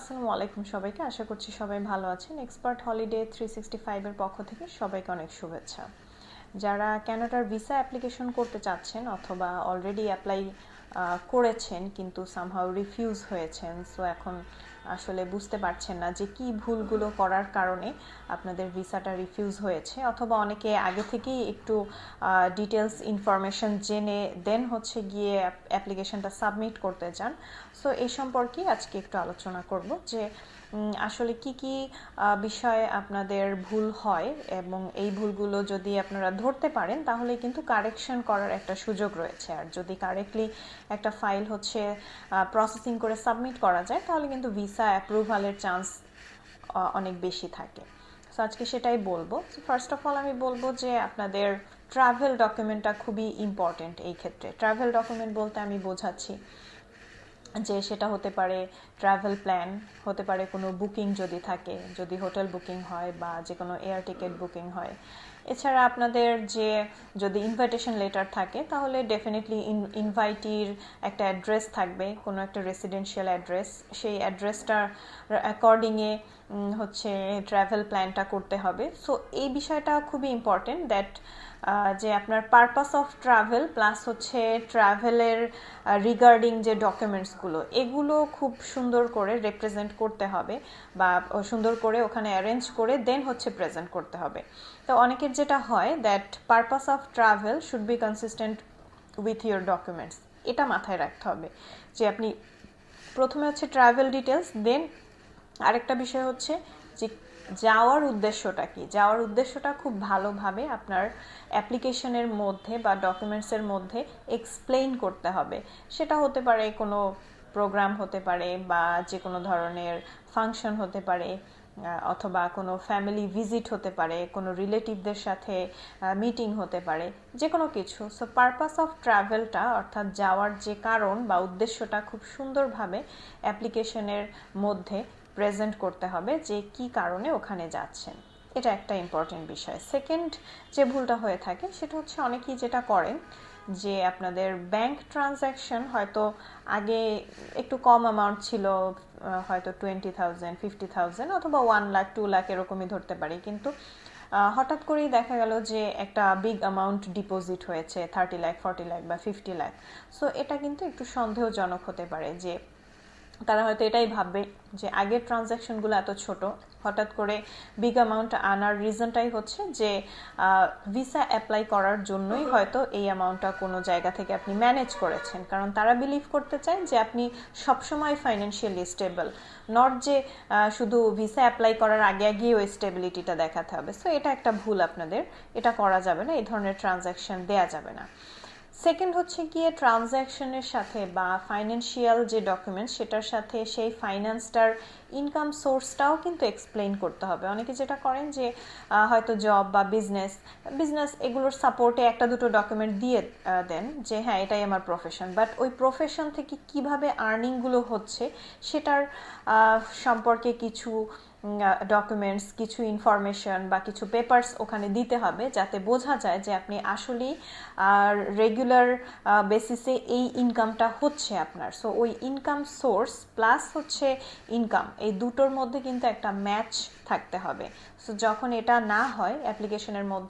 আসসালামু আলাইকুম সবাইকে। আশা করছি সবাই ভালো আছেন। এক্সপার্ট হলিডে থ্রি সিক্সটি ফাইভের পক্ষ থেকে সবাইকে অনেক শুভেচ্ছা। যারা ক্যানাডার ভিসা অ্যাপ্লিকেশন করতে চাচ্ছেন অথবা অলরেডি অ্যাপ্লাই করেছেন কিন্তু সামহাও রিফিউজ হয়েছেন সো এখন আসলে বুঝতে পারছেন না যে কি ভুলগুলো করার কারণে আপনাদের ভিসাটা রিফিউজ হয়েছে, অথবা অনেকে আগে থেকেই একটু ডিটেলস ইনফরমেশন জেনে দেন হচ্ছে গিয়ে অ্যাপ্লিকেশনটা সাবমিট করতে চান। সো এই সম্পর্কে আজকে একটু আলোচনা করব যে আসলে কি কি বিষয়ে আপনাদের ভুল হয় এবং এই ভুলগুলো যদি আপনারা ধরতে পারেন, তাহলে কিন্তু কারেকশন করার একটা সুযোগ রয়েছে। আর যদি কারেক্টলি একটা ফাইল হচ্ছে প্রসেসিং করে সাবমিট করা যায়, তাহলে কিন্তু ভিসা অ্যাপ্রুভালের চান্স অনেক বেশি থাকে। সো আজকে সেটাই বলব। ফার্স্ট অফ অল আমি বলব যে আপনাদের ট্রাভেল ডকুমেন্টটা খুবই ইম্পর্টেন্ট এই ক্ষেত্রে। ট্রাভেল ডকুমেন্ট বলতে আমি বোঝাচ্ছি যে সেটা হতে পারে ট্রাভেল প্ল্যান হতে পারে কোনো বুকিং যদি থাকে, যদি হোটেল বুকিং হয় বা যে কোনো এয়ার টিকিট বুকিং হয়। এছাড়া আপনাদের যে যদি ইনভাইটেশন লেটার থাকে, তাহলে ডেফিনেটলি ইনভাইটির একটা অ্যাড্রেস থাকবে, কোনো একটা রেসিডেন্সিয়াল অ্যাড্রেস সেই অ্যাড্রেসটার অ্যাকর্ডিংয়ে হচ্ছে ট্রাভেল প্ল্যানটা করতে হবে। সো এই বিষয়টা খুবই ইম্পর্টেন্ট দ্যাট যে আপনার পারপাস অফ ট্রাভেল প্লাস হচ্ছে ট্রাভেলের রিগার্ডিং যে ডকুমেন্টসগুলো এগুলো খুব সুন্দর করে রিপ্রেজেন্ট করতে হবে বা সুন্দর করে ওখানে অ্যারেঞ্জ করে দেন হচ্ছে প্রেজেন্ট করতে হবে। তো অনেকের যেটা হয় that purpose of travel should be consistent with your documents এটা মাথায় রাখতে হবে যে আপনি প্রথমে হচ্ছে ট্রাভেল ডিটেলস দেন আরেকটা বিষয় হচ্ছে যে যাওয়ার উদ্দেশ্যটা কি? যাওয়ার উদ্দেশ্যটা খুব ভালোভাবে আপনার অ্যাপ্লিকেশনের মধ্যে বা ডকুমেন্টসের মধ্যে এক্সপ্লেইন করতে হবে। সেটা হতে পারে কোনো প্রোগ্রাম হতে পারে বা যে কোনো ধরনের ফাংশন হতে পারে অথবা কোনো ফ্যামিলি ভিজিট হতে পারে, কোনো রিলেটিভদের সাথে মিটিং হতে পারে যে কোনো কিছু। সো পারপাস অফ ট্রাভেলটা অর্থাৎ যাওয়ার যে কারণ বা উদ্দেশ্যটা খুব সুন্দরভাবে অ্যাপ্লিকেশনের মধ্যে প্রেজেন্ট করতে হবে যে কি কারণে ওখানে যাচ্ছেন। এটা একটা ইম্পর্টেন্ট বিষয়। সেকেন্ড যে ভুলটা হয়ে থাকে, সেটা হচ্ছে অনেকেই যেটা করেন যে আপনাদের ব্যাংক ট্রানজ্যাকশন হয়তো আগে একটু কম অ্যামাউন্ট ছিল হয়তো টোয়েন্টি থাউজেন্ড ফিফটি থাউজেন্ড অথবা ওয়ান লাখ টু লাখ এরকমই ধরতে পারি। কিন্তু হঠাৎ করেই দেখা গেল যে একটা বিগ অ্যামাউন্ট ডিপোজিট হয়েছে থার্টি লাখ ফর্টি লাখ বা ফিফটি লাখ সো এটা কিন্তু একটু সন্দেহজনক হতে পারে যে তারা হয়তো এটাই ভাববে যে আগের ট্রানজ্যাকশনগুলো এত ছোট। হঠাৎ করে বিগ অ্যামাউন্ট আনার রিজনটাই হচ্ছে যে ভিসা অ্যাপ্লাই করার জন্যই হয়তো এই অ্যামাউন্টটা কোনো জায়গা থেকে আপনি ম্যানেজ করেছেন। কারণ তারা বিলিভ করতে চায় যে আপনি সবসময় ফাইন্যান্সিয়ালি স্টেবল নট যে শুধু ভিসা অ্যাপ্লাই করার আগে আগেই ওই স্টেবিলিটিটা দেখাতে হবে। সো এটা একটা ভুল আপনাদের। এটা করা যাবে না, এই ধরনের ট্রানজ্যাকশন দেয়া যাবে না। সেকেন্ড হচ্ছে গিয়ে ট্রানজ্যাকশনের সাথে বা ফাইন্যান্সিয়াল যে ডকুমেন্টস সেটার সাথে সেই ফাইন্যান্সটার ইনকাম সোর্সটাও কিন্তু এক্সপ্লেন করতে হবে। অনেকে যেটা করেন যে হয়তো জব বা বিজনেস বিজনেস এগুলোর সাপোর্টে একটা দুটো ডকুমেন্ট দিয়ে দেন যে হ্যাঁ এটাই আমার প্রফেশন বাট ওই প্রফেশন থেকে কীভাবে আর্নিংগুলো হচ্ছে, সেটার সম্পর্কে কিছু ডকুমেন্টস কিছু ইনফরমেশন বা কিছু পেপার্স ওখানে দিতে হবে যাতে বোঝা যায় যে আপনি আসলেই রেগুলার বেসিসে এই ইনকামটা হচ্ছে আপনার। সো ওই ইনকাম সোর্স প্লাস হচ্ছে ইনকাম এই দুটোর মধ্যে কিন্তু একটা ম্যাচ থাকতে হবে। সো যখন এটা না হয় অ্যাপ্লিকেশনের মধ্যে